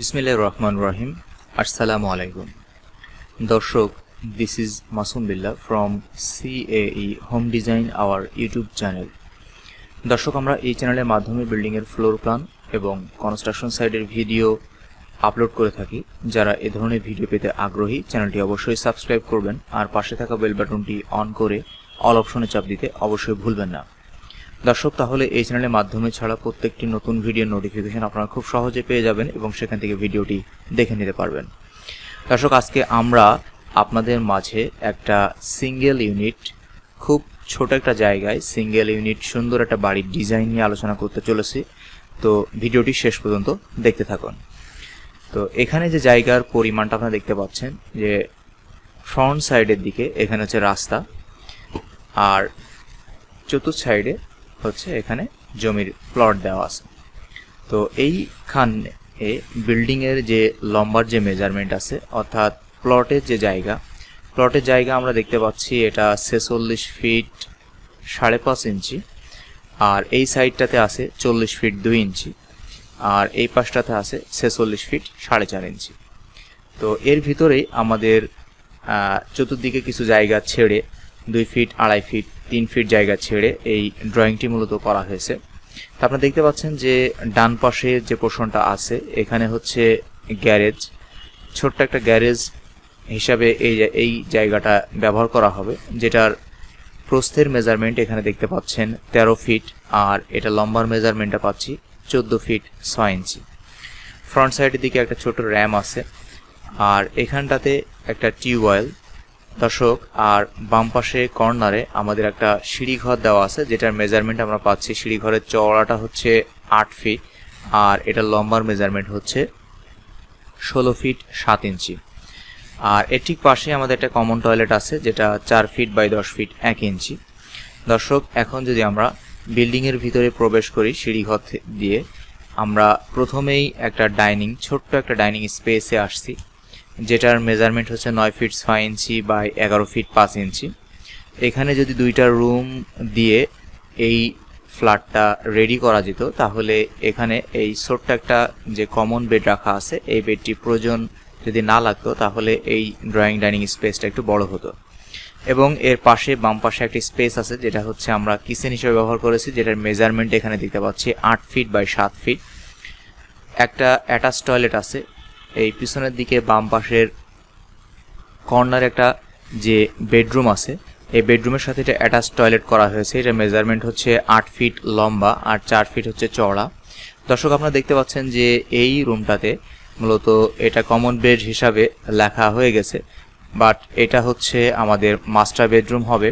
বিসমিল্লাহ রহমান রহিম। আসসালামু আলাইকুম। দর্শক this is Masum Billah from CE home design our YouTube channel দর্শক, আমরা এই চ্যানেলের মাধ্যমে বিল্ডিংয়ের ফ্লোর প্ল্যান এবং কনস্ট্রাকশন সাইডের ভিডিও আপলোড করে থাকি। যারা এ ধরনের ভিডিও পেতে আগ্রহী চ্যানেলটি অবশ্যই সাবস্ক্রাইব করবেন আর পাশে থাকা বেল বাটনটি অন করে অল অপশনে চাপ দিতে অবশ্যই ভুলবেন না। দর্শক, তাহলে এই চ্যানেলের মাধ্যমে ছাড়া প্রত্যেকটি নতুন ভিডিও নোটিফিকেশন আপনারা খুব সহজে পেয়ে যাবেন এবং সেখান থেকে ভিডিওটি দেখে নিতে পারবেন। দর্শক, আজকে আমরা আপনাদের মাঝে একটা সিঙ্গেল ইউনিট খুব ছোট একটা জায়গায় সিঙ্গেল ইউনিট সুন্দর একটা বাড়ির ডিজাইন নিয়ে আলোচনা করতে চলেছি। তো ভিডিওটি শেষ পর্যন্ত দেখতে থাকুন। তো এখানে যে জায়গার পরিমাণটা আপনারা দেখতে পাচ্ছেন, যে ফ্রন্ট সাইডের দিকে এখানে হচ্ছে রাস্তা, আর চতুর্থ সাইডে হচ্ছে এখানে জমির প্লট দেওয়া আছে। তো এইখানে বিল্ডিংয়ের যে লম্বার যে মেজারমেন্ট আছে, অর্থাৎ প্লটের যে জায়গা প্লটের জায়গা আমরা দেখতে পাচ্ছি এটা ছেচল্লিশ ফিট সাড়ে পাঁচ ইঞ্চি, আর এই সাইডটাতে আছে চল্লিশ ফিট দুই ইঞ্চি, আর এই পাশটাতে আছে ছেচল্লিশ ফিট সাড়ে চার ইঞ্চি। তো এর ভিতরেই আমাদের চতুর্দিকে কিছু জায়গা ছেড়ে দুই ফিট, আড়াই ফিট, তিন ফিট জায়গা ছেড়ে এই ড্রয়িংটি মূলত করা হয়েছে। তো আপনারা দেখতে পাচ্ছেন যে ডান পাশে যে পোর্শনটা আছে, এখানে হচ্ছে গ্যারেজ। ছোট্ট একটা গ্যারেজ হিসাবে এই এই জায়গাটা ব্যবহার করা হবে, যেটার প্রস্থের মেজারমেন্ট এখানে দেখতে পাচ্ছেন তেরো ফিট, আর এটা লম্বার মেজারমেন্টটা পাচ্ছি চোদ্দ ফিট ছয় ইঞ্চি। ফ্রন্ট সাইডের দিকে একটা ছোট র্যাম আছে, আর এখানটাতে একটা টিউবওয়েল দর্শক, আর বাম পাশে কর্নারে আমাদের একটা সিঁড়িঘর দেওয়া আছে, যেটার মেজারমেন্ট আমরা পাচ্ছি। সিঁড়িঘরের চওড়াটা হচ্ছে আট ফিট আর এটার লম্বার মেজারমেন্ট হচ্ছে ষোলো ফিট সাত ইঞ্চি। আর এর ঠিক পাশে আমাদের একটা কমন টয়লেট আছে, যেটা চার ফিট বাই দশ ফিট এক ইঞ্চি। দর্শক, এখন যদি আমরা বিল্ডিংয়ের ভিতরে প্রবেশ করি সিঁড়িঘর দিয়ে, আমরা প্রথমেই একটা ডাইনিং ছোট্ট একটা ডাইনিং স্পেসে আসছি। যেটার মেজারমেন্ট হচ্ছে নয় ফিট ছয় ইঞ্চি বাই এগারো ফিট পাঁচ ইঞ্চি। এখানে যদি দুইটা রুম দিয়ে এই ফ্ল্যাটটা রেডি করা যেত, তাহলে এখানে এই ছোট্ট একটা যে কমন বেড রাখা আছে, এই বেডটি প্রয়োজন যদি না লাগতো, তাহলে এই ড্রয়িং ডাইনিং স্পেসটা একটু বড় হতো। এবং এর পাশে, বাম পাশে একটি স্পেস আছে, যেটা হচ্ছে আমরা কিচেন হিসেবে ব্যবহার করেছি, যেটার মেজারমেন্ট এখানে দেখতে পাচ্ছি আট ফিট বাই সাত ফিট একটা অ্যাটাচ টয়লেট আছে এই পিছনের দিকে বাম পাশের কর্নার একটা যে বেডরুম আছে, এই বেডরুমের সাথে এটা অ্যাটাচ টয়লেট করা হয়েছে। এটা মেজারমেন্ট হচ্ছে আট ফিট লম্বা আর চার ফিট হচ্ছে চওড়া। দর্শক, আপনারা দেখতে পাচ্ছেন যে এই রুমটাতে মূলত এটা কমন বেড হিসাবে লেখা হয়ে গেছে, বাট এটা হচ্ছে আমাদের মাস্টার বেডরুম হবে।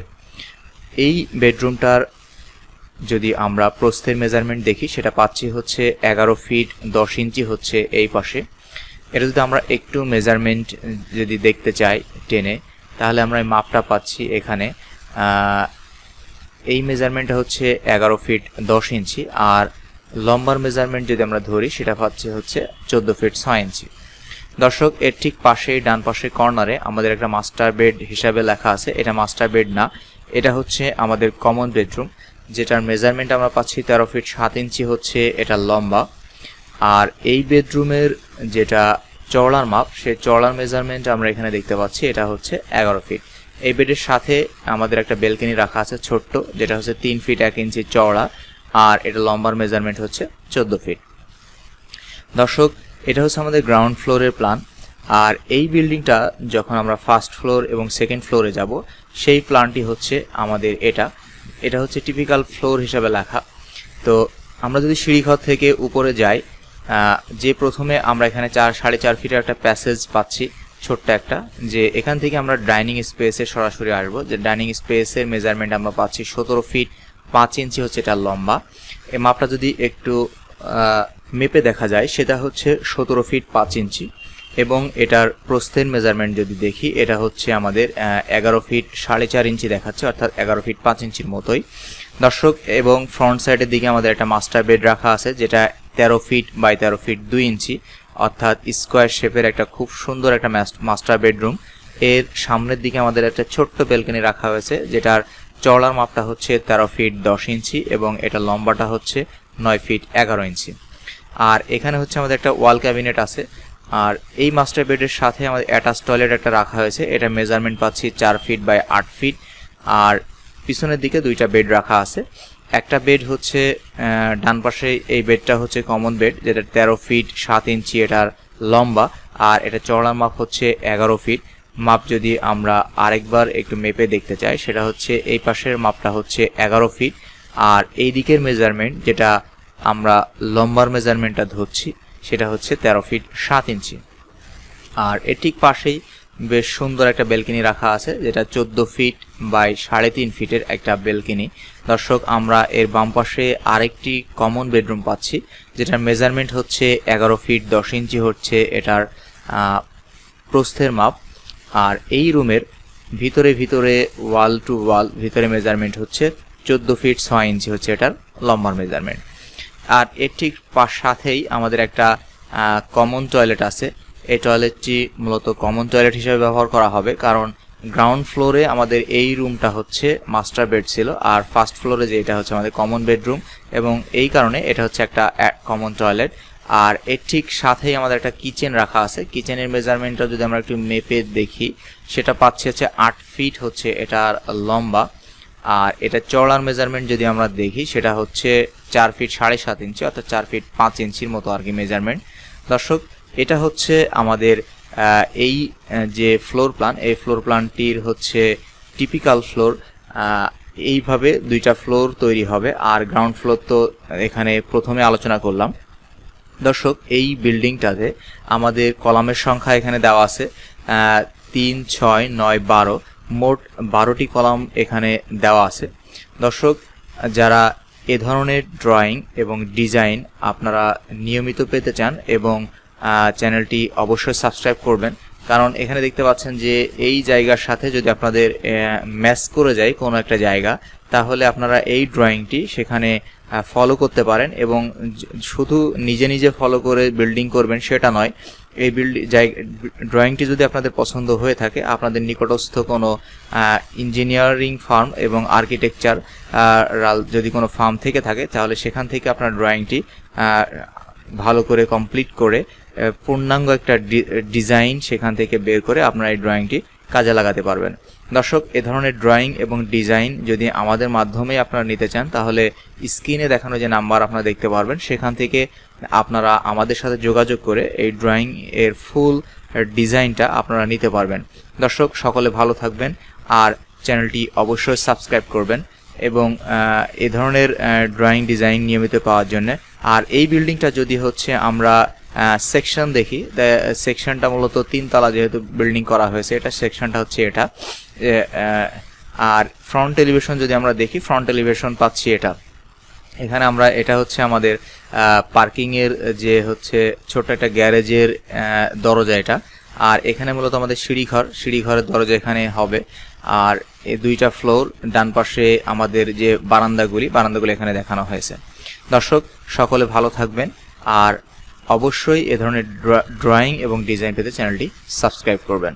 এই বেডরুমটার যদি আমরা প্রস্থের মেজারমেন্ট দেখি, সেটা পাচ্ছি হচ্ছে এগারো ফিট দশ ইঞ্চি হচ্ছে এই পাশে। এটা যদি আমরা একটু মেজারমেন্ট যদি দেখতে চাই টেনে, তাহলে আমরা এই মাপটা পাচ্ছি এখানে। এই মেজারমেন্টটা হচ্ছে এগারো ফিট দশ ইঞ্চি, আর লম্বার মেজারমেন্ট যদি আমরা ধরি, সেটা পাচ্ছি হচ্ছে চোদ্দ ফিট ছয় ইঞ্চি। দর্শক, এর ঠিক পাশেই, ডান পাশে কর্নারে আমাদের একটা মাস্টার বেড হিসাবে লেখা আছে। এটা মাস্টার বেড না, এটা হচ্ছে আমাদের কমন বেডরুম যেটার মেজারমেন্ট আমরা পাচ্ছি তেরো ফিট সাত ইঞ্চি হচ্ছে এটা লম্বা। আর এই বেডরুমের যেটা চওড়ার মাপ সেই চওড়ার মেজারমেন্ট আমরা এখানে দেখতে পাচ্ছি, এটা হচ্ছে এগারো ফিট এই বেডের সাথে আমাদের একটা বেলকনি রাখা আছে ছোট্ট, যেটা হচ্ছে তিন ফিট এক ইঞ্চি চওড়া, আর এটা লম্বার মেজারমেন্ট হচ্ছে চোদ্দ ফিট দর্শক, এটা হচ্ছে আমাদের গ্রাউন্ড ফ্লোরের প্ল্যান আর এই বিল্ডিংটা যখন আমরা ফার্স্ট ফ্লোর এবং সেকেন্ড ফ্লোরে যাব, সেই প্ল্যানটি হচ্ছে আমাদের এটা। এটা হচ্ছে টিপিক্যাল ফ্লোর হিসাবে লেখা। তো আমরা যদি সিঁড়িঘর থেকে উপরে যাই যে প্রথমে আমরা এখানে চার, সাড়ে চার ফিটের একটা প্যাসেজ পাচ্ছি, ছোট্ট একটা, যে এখান থেকে আমরা ডাইনিং স্পেসে সরাসরি আসব। যে ডাইনিং স্পেসের মেজারমেন্ট আমরা পাচ্ছি সতেরো ফিট পাঁচ ইঞ্চি হচ্ছে এটা লম্বা। এই মাপটা যদি একটু মেপে দেখা যায়, সেটা হচ্ছে সতেরো ফিট পাঁচ ইঞ্চি এবং এটার প্রস্থের মেজারমেন্ট যদি দেখি, এটা হচ্ছে আমাদের এগারো ফিট সাড়ে চার ইঞ্চি দেখাচ্ছে, অর্থাৎ এগারো ফিট পাঁচ ইঞ্চির মতোই। দর্শক, এবং ফ্রন্ট সাইডের দিকে আমাদের একটা মাস্টার বেড রাখা আছে, যেটা তেরো ফিট বাই তেরো ফিট দুই ইঞ্চি, অর্থাৎ স্কোয়ার শেপের একটা খুব সুন্দর একটা মাস্টার বেডরুম। এর সামনের দিকে আমাদের একটা ছোট্ট বেলকনি রাখা হয়েছে, যেটার চওড়ার মাপটা হচ্ছে তেরো ফিট দশ ইঞ্চি এবং এটা লম্বাটা হচ্ছে নয় ফিট এগারো ইঞ্চি। আর এখানে হচ্ছে আমাদের একটা ওয়াল ক্যাবিনেট আছে। আর এই মাস্টার বেডের সাথে আমাদের অ্যাটাচ টয়লেট একটা রাখা হয়েছে, এটা মেজারমেন্ট পাচ্ছি চার ফিট বাই আট ফিট। আর পিছনের দিকে দুইটা বেড রাখা আছে। একটা বেড হচ্ছে ডান পাশে এই বেডটা হচ্ছে কমন বেড যেটা তেরো ফিট সাত ইঞ্চি এটার লম্বা, আর এটা চওড়ার মাপ হচ্ছে এগারো ফিট মাপ যদি আমরা আরেকবার একটু মেপে দেখতে চাই, সেটা হচ্ছে এই পাশের মাপটা হচ্ছে এগারো ফিট আর এই দিকের মেজারমেন্ট যেটা আমরা লম্বার মেজারমেন্টটা ধরছি, সেটা হচ্ছে তেরো ফিট সাত ইঞ্চি। আর এর ঠিক পাশেই বেশ সুন্দর একটা বেলকিনি রাখা আছে, যেটা চোদ্দ ফিট বাই সাড়ে তিন ফিটের একটা বেলকিনি। দর্শক, আমরা এর বাম পাশে আরেকটি কমন বেডরুম পাচ্ছি, যেটার মেজারমেন্ট হচ্ছে এগারো ফিট দশ ইঞ্চি হচ্ছে এটার প্রস্থের মাপ। আর এই রুমের ভিতরে ভিতরে ওয়াল টু ওয়াল ভিতরে মেজারমেন্ট হচ্ছে চোদ্দ ফিট ছয় ইঞ্চি হচ্ছে এটার লম্বার মেজারমেন্ট আর এর ঠিক পাশ সাথেই আমাদের একটা কমন টয়লেট আছে। এই টয়লেটটি মূলত কমন টয়লেট হিসেবে ব্যবহার করা হবে, কারণ গ্রাউন্ড ফ্লোরে আমাদের এই রুমটা হচ্ছে মাস্টার বেড ছিল, আর ফার্স্ট ফ্লোরে যে এটা হচ্ছে আমাদের কমন বেডরুম এবং এই কারণে এটা হচ্ছে একটা কমন টয়লেট আর এর ঠিক সাথেই আমাদের একটা কিচেন রাখা আছে। কিচেনের মেজারমেন্টটা যদি আমরা একটু মেপে দেখি, সেটা পাচ্ছি হচ্ছে আট ফিট হচ্ছে এটার লম্বা। আর এটা চওড়ার মেজারমেন্ট যদি আমরা দেখি, সেটা হচ্ছে চার ফিট সাড়ে সাত ইঞ্চি অর্থাৎ চার ফিট পাঁচ ইঞ্চির মতো আর কি মেজারমেন্ট দর্শক, এটা হচ্ছে আমাদের এই যে ফ্লোর প্ল্যান এই ফ্লোর প্ল্যানটির হচ্ছে টিপিক্যাল ফ্লোর এইভাবে দুইটা ফ্লোর তৈরি হবে। আর গ্রাউন্ড ফ্লোর তো এখানে প্রথমে আলোচনা করলাম। দর্শক, এই বিল্ডিংটাতে আমাদের কলামের সংখ্যা এখানে দেওয়া আছে তিন, ছয়, নয়, বারো। মোট বারোটি কলাম এখানে দেওয়া আছে। দর্শক, যারা এ ধরনের ড্রয়িং এবং ডিজাইন আপনারা নিয়মিত পেতে চান এবং চ্যানেলটি অবশ্যই সাবস্ক্রাইব করবেন। কারণ এখানে দেখতে পাচ্ছেন যে এই জায়গার সাথে যদি আপনাদের ম্যাচ করে যায় কোনো একটা জায়গা, তাহলে আপনারা এই ড্রয়িংটি সেখানে ফলো করতে পারেন এবং শুধু নিজে নিজে ফলো করে বিল্ডিং করবেন সেটা নয়, এই বিল্ডিং ড্রয়িংটি যদি আপনাদের পছন্দ হয়ে থাকে, আপনাদের নিকটস্থ কোনো ইঞ্জিনিয়ারিং ফার্ম এবং আর্কিটেকচার যদি কোনো ফার্ম থেকে থাকে, তাহলে সেখান থেকে আপনার ড্রয়িংটি ভালো করে কমপ্লিট করে পূর্ণাঙ্গ একটা ডিজাইন সেখান থেকে বের করে আপনারা এই ড্রয়িংটি কাজে লাগাতে পারবেন। দর্শক, এ ধরনের ড্রয়িং এবং ডিজাইন যদি আমাদের মাধ্যমে আপনারা নিতে চান, তাহলে স্ক্রিনে দেখানো যে নাম্বার আপনারা দেখতে পারবেন, সেখান থেকে আপনারা আমাদের সাথে যোগাযোগ করে এই ড্রয়িং এর ফুল ডিজাইনটা আপনারা নিতে পারবেন। দর্শক, সকলে ভালো থাকবেন, আর চ্যানেলটি অবশ্যই সাবস্ক্রাইব করবেন এবং এ ধরনের ড্রয়িং ডিজাইন নিয়মিত পাওয়ার জন্য আর এই বিল্ডিংটা যদি হচ্ছে আমরা সেকশন দেখি সেকশনটা মূলত তিনতলা যেহেতু বিল্ডিং করা হয়েছে, এটা সেকশনটা হচ্ছে এটা। আর ফ্রন্ট এলিভেশন যদি আমরা দেখি ফ্রন্ট এলিভেশন পাচ্ছি এটা। এখানে আমরা, এটা হচ্ছে আমাদের পার্কিং এর যে হচ্ছে ছোট একটা গ্যারেজের দরজা এটা। আর এখানে মূলত আমাদের সিঁড়িঘর, সিঁড়িঘরের দরজা এখানে হবে। আর এই দুইটা ফ্লোর ডান পাশে আমাদের যে বারান্দাগুলি বারান্দাগুলি এখানে দেখানো হয়েছে। দর্শক, সকলে ভালো থাকবেন আর অবশ্যই এ ধরনের ড্রয়িং এবং ডিজাইন পেতে চ্যানেলটি সাবস্ক্রাইব করবেন।